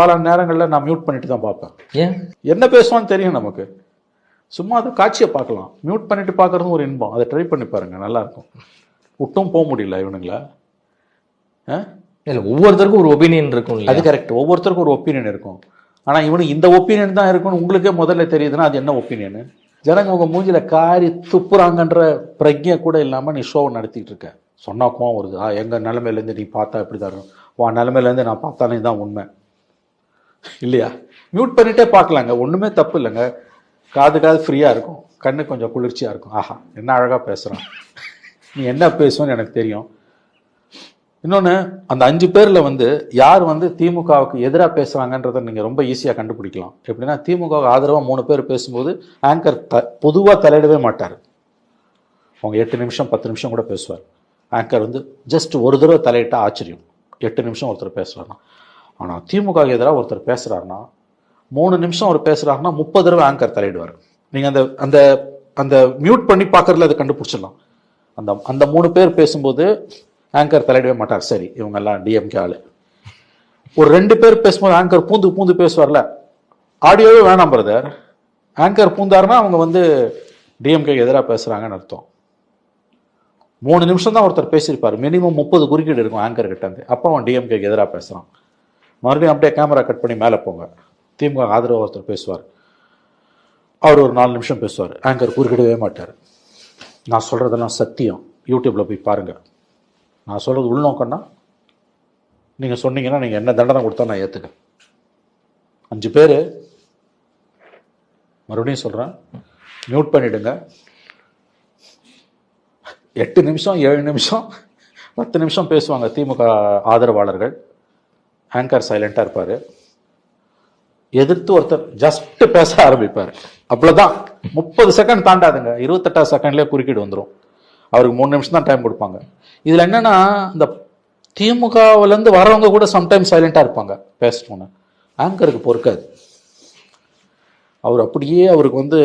பல நேரங்களில் நான் மியூட் பண்ணிட்டு தான் பார்ப்பேன். ஏன்? என்ன பேசுவான்னு தெரியும் நமக்கு. சும்மா அது காட்சியை பார்க்கலாம். மியூட் பண்ணிட்டு பார்க்கறதும் ஒரு இன்பம். அதை ட்ரை பண்ணி பாருங்க நல்லா இருக்கும். விட்டும் போக முடியல இவனுங்களா? இல்ல ஒவ்வொருத்தருக்கும் ஒரு ஒப்பீனியன் இருக்கும் அது கரெக்ட் ஒவ்வொருத்தருக்கும் ஒரு ஒப்பீனியன் இருக்கும். ஆனா இவனுக்கு இந்த ஒப்பீனியன் தான் இருக்கும்னு உங்களுக்கே முதல்ல தெரியுதுன்னா அது என்ன ஒப்பீனியன் ஜனங்க உங்க மூஞ்சில காரி துப்புறாங்கன்ற பிரஜை கூட இல்லாம நீ ஷோவை நடத்திட்டு இருக்க. சொன்னா கோவம் வருது. ஆ எங்க நிலைமையில இருந்து நீ பார்த்தா இப்படி தான் இருக்கும். உன் நிலைமையில இருந்து நான் பார்த்தாலே தான் உண்மை. இல்லையா? மியூட் பண்ணிட்டே பார்க்கலாங்க. ஒண்ணுமே தப்பு இல்லைங்க. காது காது ஃப்ரீயா இருக்கும். கண்ணு கொஞ்சம் குளிர்ச்சியா இருக்கும். ஆஹா என்ன அழகா பேசுகிறான் நீ என்ன பேசுவேன்னு எனக்கு தெரியும். இன்னொன்று அந்த அஞ்சு பேர்ல வந்து யார் வந்து திமுகவுக்கு எதிராக பேசுகிறாங்கன்றத நீங்க ரொம்ப ஈஸியா கண்டுபிடிக்கலாம். எப்படின்னா திமுகவுக்கு ஆதரவா மூணு பேர் பேசும்போது ஆங்கர் த பொதுவாக தலையிடவே மாட்டார். அவங்க எட்டு நிமிஷம் பத்து நிமிஷம் கூட பேசுவார். ஆங்கர் வந்து ஜஸ்ட் ஒரு தடவை தலையிட்டா ஆச்சரியம். எட்டு நிமிஷம் ஒருத்தர் பேசுவார்னா ஆனால் திமுக எதிராக ஒருத்தர் பேசுகிறாருன்னா மூணு நிமிஷம் அவர் பேசுகிறாருன்னா முப்பது தடவை ஆங்கர் தலையிடுவார். நீங்கள் அந்த அந்த அந்த மியூட் பண்ணி பார்க்குறதுல அதை கண்டுபிடிச்சிடலாம். அந்த அந்த மூணு பேர் பேசும்போது ஆங்கர் தலையிடவே மாட்டார். சரி இவங்க எல்லாம் டிஎம்கே ஆள். ஒரு ரெண்டு பேர் பேசும்போது ஆங்கர் பூந்து பூந்து பேசுவார்ல. ஆடியோவே வேணாம் பிரதர் ஆங்கர் பூந்தாருன்னா அவங்க வந்து டிஎம்கே எதிராக பேசுகிறாங்கன்னு அர்த்தம். மூணு நிமிஷம் தான் ஒருத்தர் பேசியிருப்பார். மினிமம் முப்பது குறுக்கீடு இருக்கும் ஆங்கர் கிட்ட அப்போ அவன் டிஎம்கேக்கு எதிராக பேசுகிறான் மறுபடியும் அப்படியே கேமரா கட் பண்ணி மேலே போங்க. திமுக ஆதரவு ஒருத்தர் பேசுவார். அவர் ஒரு நாலு நிமிஷம் பேசுவார். ஆங்கர் குறுக்கிடவே மாட்டார். நான் சொல்கிறதெல்லாம் சத்தியம். யூடியூப்பில் போய் பாருங்கள் நான் சொல்கிறது உள்நோக்கம்னா நீங்கள் சொன்னீங்கன்னா நீங்கள் என்ன தண்டனை கொடுத்தா நான் ஏற்றுக்க அஞ்சு பேர் மறுபடியும் சொல்கிறேன் மியூட் பண்ணிவிடுங்க எட்டு நிமிஷம் ஏழு நிமிஷம் பத்து நிமிஷம் பேசுவாங்க திமுக ஆதரவாளர்கள். ஆங்கர் சைலண்டாக இருப்பார். எதிர்த்து ஒருத்தர் ஜஸ்ட்டு பேச ஆரம்பிப்பார். அவ்வளோதான் முப்பது செகண்ட் தாண்டாதுங்க. இருபத்தெட்டாவது செகண்ட்லேயே குறுக்கீடு வந்துடும் அவருக்கு மூணு நிமிஷம் தான் டைம் கொடுப்பாங்க. இதில் என்னென்னா இந்த திமுகவிலேருந்து வரவங்க கூட சம்டைம்ஸ் சைலண்ட்டாக இருப்பாங்க. பேசணும்னு. ஆங்கருக்கு பொறுக்காது. அவர் அப்படியே அவருக்கு வந்து